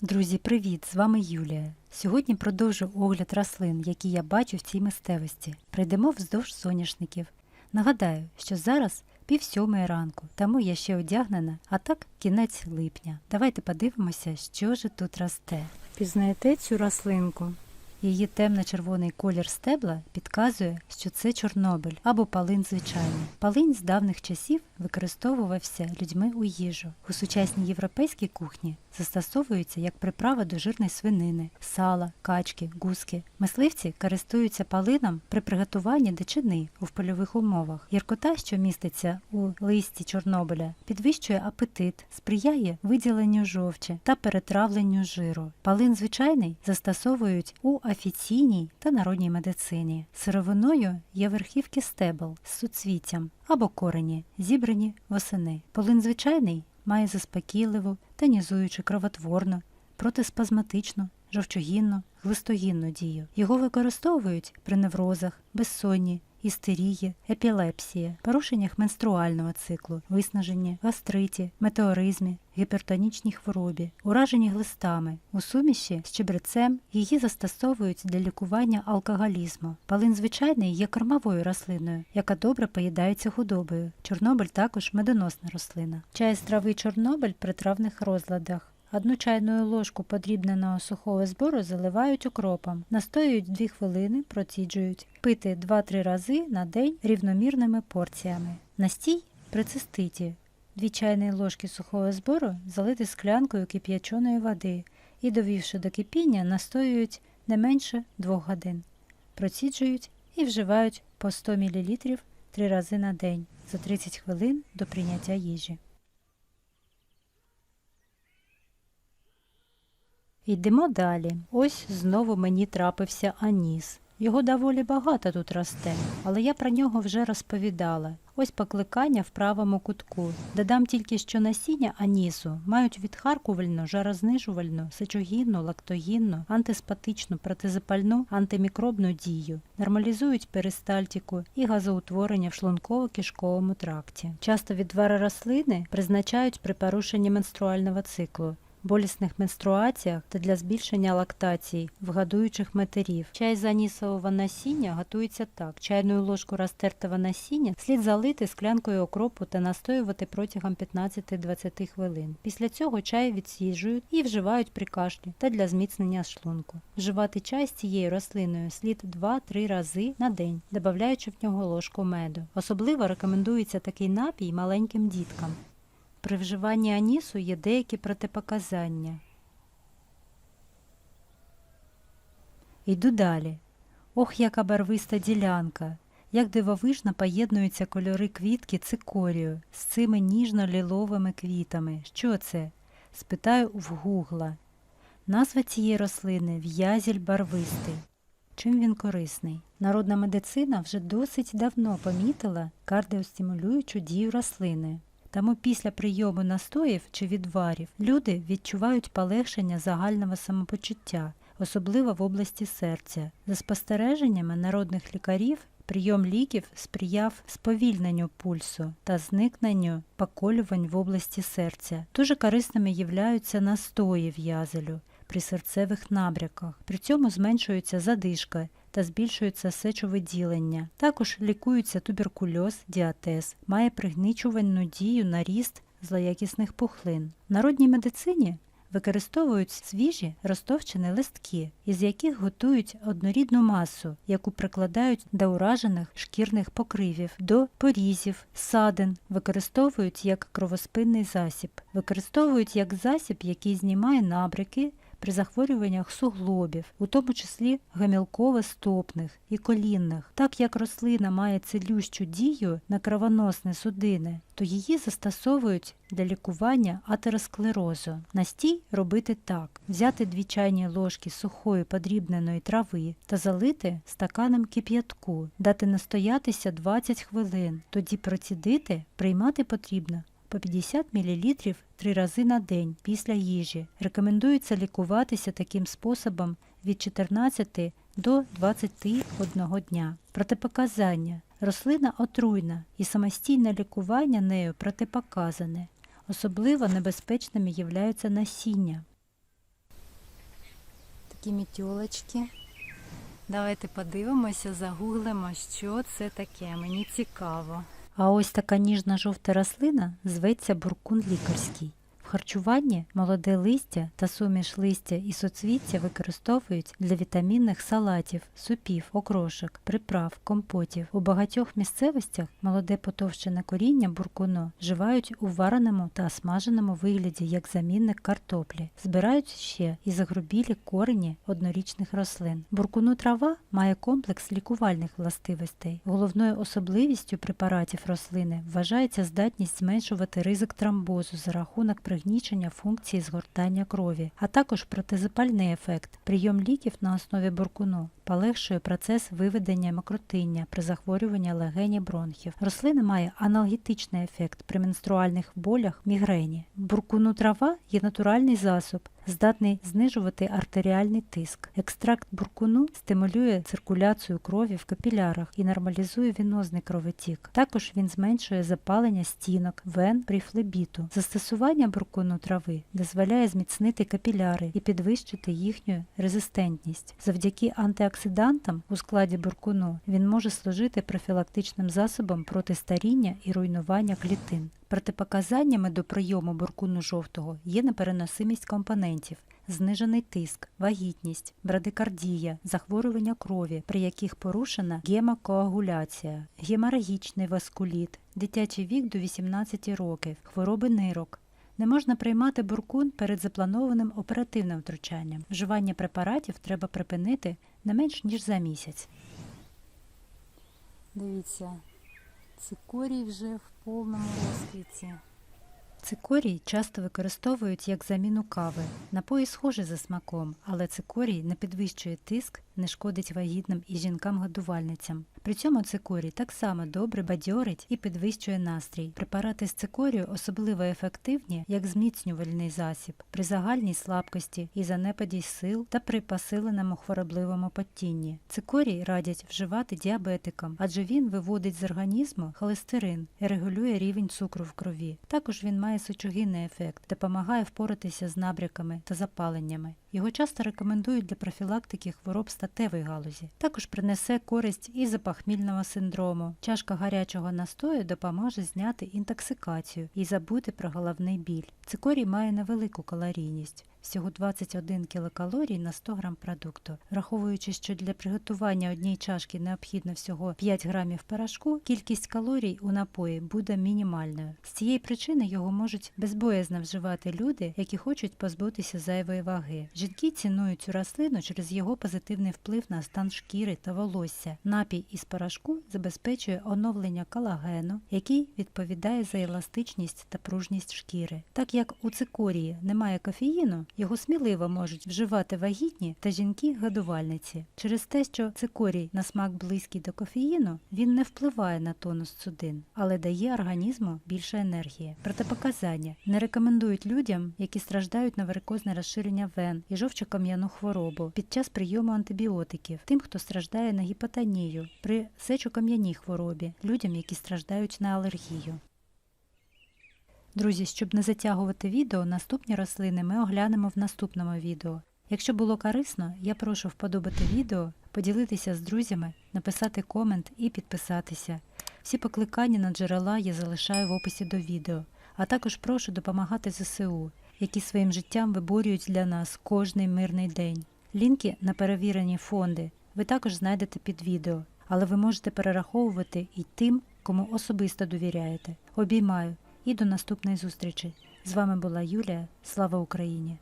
Друзі, привіт! З вами Юлія. Сьогодні продовжу огляд рослин, які я бачу в цій місцевості. Прийдемо вздовж соняшників. Нагадаю, що зараз пів сьомої ранку, тому я ще одягнена, а так кінець липня. Давайте подивимося, що ж тут росте. Пізнаєте цю рослинку? Її темно-червоний колір стебла підказує, що це Чорнобиль або палин звичайний. Палин з давних часів використовувався людьми у їжу. У сучасній європейській кухні застосовується як приправа до жирної свинини, сала, качки, гуски. Мисливці користуються палином при приготуванні дичини у польових умовах. Гіркота, що міститься у листі Чорнобиля, підвищує апетит, сприяє виділенню жовчі та перетравленню жиру. Палин звичайний застосовують у офіційній та народній медицині. Сировиною є верхівки стебел з суцвіттям або корені, зібрані восени. Полин звичайний має заспокійливу, тонізуючу кровотворну, протиспазматичну, жовчогінну, глистогінну дію. Його використовують при неврозах, безсонні, істерії, епілепсії, порушеннях менструального циклу, виснаженні, гастриті, метеоризмі, гіпертонічній хворобі, ураженні глистами. У суміші з чебрецем її застосовують для лікування алкоголізму. Палин звичайний є кормовою рослиною, яка добре поїдається худобою. Чорнобиль також медоносна рослина. Чай з трави Чорнобиль при травних розладах. Одну чайну ложку подрібненого сухого збору заливають укропом, настоюють 2 хвилини, проціджують, пити 2-3 рази на день рівномірними порціями. Настій при циститі. 2 чайні ложки сухого збору залити склянкою кип'яченої води і, довівши до кипіння, настоюють не менше 2 годин. Проціджують і вживають по 100 мл 3 рази на день за 30 хвилин до прийняття їжі. Йдемо далі. Ось знову мені трапився аніс. Його доволі багато тут росте, але я про нього вже розповідала. Ось покликання в правому кутку. Додам тільки, що насіння анісу мають відхаркувальну, жарознижувальну, сечогінну, лактогінну, антиспатичну, протизапальну, антимікробну дію, нормалізують перистальтику і газоутворення в шлунково-кишковому тракті. Часто відвари рослини призначають при порушенні менструального циклу болісних менструаціях та для збільшення лактації в годуючих матерів. Чай з анісового насіння готується так: чайну ложку розтертого насіння слід залити склянкою окропу та настоювати протягом 15-20 хвилин. Після цього чай відсіжують і вживають при кашлі та для зміцнення шлунку. Вживати чай з цією рослиною слід 2-3 рази на день, додаючи в нього ложку меду. Особливо рекомендується такий напій маленьким діткам. При вживанні анісу є деякі протипоказання. Йду далі. Ох, яка барвиста ділянка! Як дивовижно поєднуються кольори квітки цикорію з цими ніжно-ліловими квітами. Що це? спитаю в гугла. Назва цієї рослини в'язіль барвистий. Чим він корисний? Народна медицина вже досить давно помітила кардіостимулюючу дію рослини. Тому після прийому настоїв чи відварів люди відчувають полегшення загального самопочуття, особливо в області серця. За спостереженнями народних лікарів, прийом ліків сприяв сповільненню пульсу та зникненню поколювань в області серця. Дуже корисними являються настої в'язелю при серцевих набряках. При цьому зменшується задишка та збільшується сечовиділення. Також лікується туберкульоз, діатез, має пригничувальну дію на ріст злоякісних пухлин. В народній медицині використовують свіжі розтовчені листки, із яких готують однорідну масу, яку прикладають до уражених шкірних покривів, до порізів, садин, використовують як кровоспинний засіб, використовують як засіб, який знімає набряки при захворюваннях суглобів, у тому числі гамілково-стопних і колінних. Так як рослина має цілющу дію на кровоносні судини, то її застосовують для лікування атеросклерозу. Настій робити так: взяти дві чайні ложки сухої подрібненої трави та залити стаканом кип'ятку, дати настоятися 20 хвилин, тоді процідити, приймати потрібно по 50 мл три рази на день після їжі. Рекомендується лікуватися таким способом від 14 до 21 дня. Протипоказання. Рослина отруйна і самостійне лікування нею протипоказане. Особливо небезпечними являються насіння. такі мітьолочки. Давайте подивимося, загуглимо, що це таке. Мені цікаво. А ось така ніжна жовта рослина зветься буркун лікарський. Харчуванні молоде листя та суміш листя і соцвіття використовують для вітамінних салатів, супів, окрошок, приправ, компотів. У багатьох місцевостях молоде потовщене коріння буркуну вживають у вареному та смаженому вигляді як замінник картоплі. Збирають ще і загрубілі корені однорічних рослин. Буркуну трава має комплекс лікувальних властивостей. Головною особливістю препаратів рослини вважається здатність зменшувати ризик тромбозу за рахунок пригнічення функції згортання крові, а також протизапальний ефект. Прийом ліків на основі буркуну полегшує процес виведення мокротиння при захворюванні легені бронхів. Рослина має аналгетичний ефект при менструальних болях мігрені. Буркуну трава є натуральний засоб, здатний знижувати артеріальний тиск. Екстракт буркуну стимулює циркуляцію крові в капілярах і нормалізує венозний кровотік. Також він зменшує запалення стінок, вен при флебіту. Застосування буркуну трави дозволяє зміцнити капіляри і підвищити їхню резистентність. Завдяки антиоксидантам у складі буркуну він може служити профілактичним засобом проти старіння і руйнування клітин. Протипоказаннями до прийому буркуну жовтого є непереносимість компонентів, знижений тиск, вагітність, брадикардія, захворювання крові, при яких порушена гемокоагуляція, геморагічний васкуліт, дитячий вік до 18 років, хвороби нирок. Не можна приймати буркун перед запланованим оперативним втручанням. Вживання препаратів треба припинити не менш ніж за місяць. Дивіться, цикорій вже в повному розквіті. Цикорій часто використовують як заміну кави. Напої схожі за смаком, але цикорій не підвищує тиск, не шкодить вагітним і жінкам-годувальницям. При цьому цикорій так само добре бадьорить і підвищує настрій. Препарати з цикорію особливо ефективні як зміцнювальний засіб при загальній слабкості і занепаді сил та при посиленому хворобливому потінні. Цикорій радять вживати діабетикам, адже він виводить з організму холестерин і регулює рівень цукру в крові. Також він має сочогінний ефект, допомагає впоратися з набряками та запаленнями. Його часто рекомендують для профілактики хвороб статевої галузі. Також принесе користь і запахмільного синдрому. Чашка гарячого настою допоможе зняти інтоксикацію і забути про головний біль. Цикорій має невелику калорійність. Всього 21 кілокалорій на 100 грам продукту. Враховуючи, що для приготування однієї чашки необхідно всього 5 грамів порошку, кількість калорій у напої буде мінімальною. З цієї причини його можуть безбоязно вживати люди, які хочуть позбутися зайвої ваги. Жінки цінують цю рослину через його позитивний вплив на стан шкіри та волосся. Напій із порошку забезпечує оновлення колагену, який відповідає за еластичність та пружність шкіри. Так як у цикорії немає кофеїну, його сміливо можуть вживати вагітні та жінки-годувальниці. Через те, що цикорій на смак близький до кофеїну, він не впливає на тонус судин, але дає організму більше енергії. Протипоказання не рекомендують людям, які страждають на варикозне розширення вен і жовчокам'яну хворобу під час прийому антибіотиків, тим, хто страждає на гіпотонію, при сечокам'яній хворобі, людям, які страждають на алергію. Друзі, щоб не затягувати відео, наступні рослини ми оглянемо в наступному відео. Якщо було корисно, я прошу вподобати відео, поділитися з друзями, написати комент і підписатися. Всі покликання на джерела я залишаю в описі до відео, а також прошу допомагати ЗСУ, які своїм життям виборюють для нас кожний мирний день. Лінки на перевірені фонди ви також знайдете під відео, але ви можете перераховувати і тим, кому особисто довіряєте. Обіймаю і до наступної зустрічі. З вами була Юлія. Слава Україні!